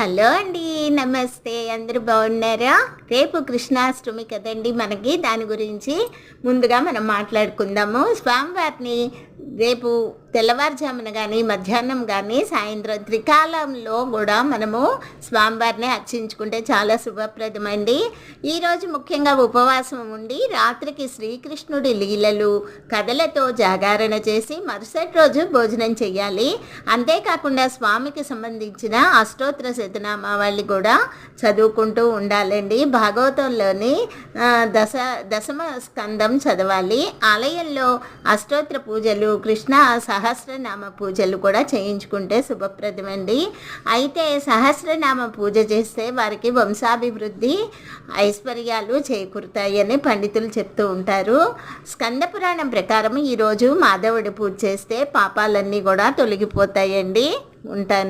Hello అండి నమస్తే. అందరూ బాగున్నారా? రేపు కృష్ణాష్టమి కదండి మనకి. దాని గురించి ముందుగా మనం మాట్లాడుకుందాము. స్వామివారిని రేపు తెల్లవారుజామున కానీ మధ్యాహ్నం కానీ సాయంత్రం త్రికాలంలో కూడా మనము స్వామివారిని అర్చించుకుంటే చాలా శుభప్రదమండి. ఈరోజు ముఖ్యంగా ఉపవాసం ఉండి రాత్రికి శ్రీకృష్ణుడి లీలలు కథలతో జాగరణ చేసి మరుసటి రోజు భోజనం చేయాలి అంతేకాకుండా స్వామికి సంబంధించిన అష్టోత్తర శతనామావళి కూడా చదువుకుంటూ ఉండాలండి. భాగవతంలోని దశ దశమ స్కందం చదవాలి. ఆలయంలో అష్టోత్తర పూజలు కృష్ణ సహస్రనామ పూజలు కూడా చేయించుకుంటే శుభప్రదమండి. అయితే సహస్రనామ పూజ చేస్తే వారికి వంశాభివృద్ధి ఐశ్వర్యాలు చేకూరుతాయని పండితులు చెప్తూ ఉంటారు. స్కందపురాణం ప్రకారం ఈరోజు మాధవుడి పూజ చేస్తే పాపాలన్నీ కూడా తొలగిపోతాయండి. ఉంటాను.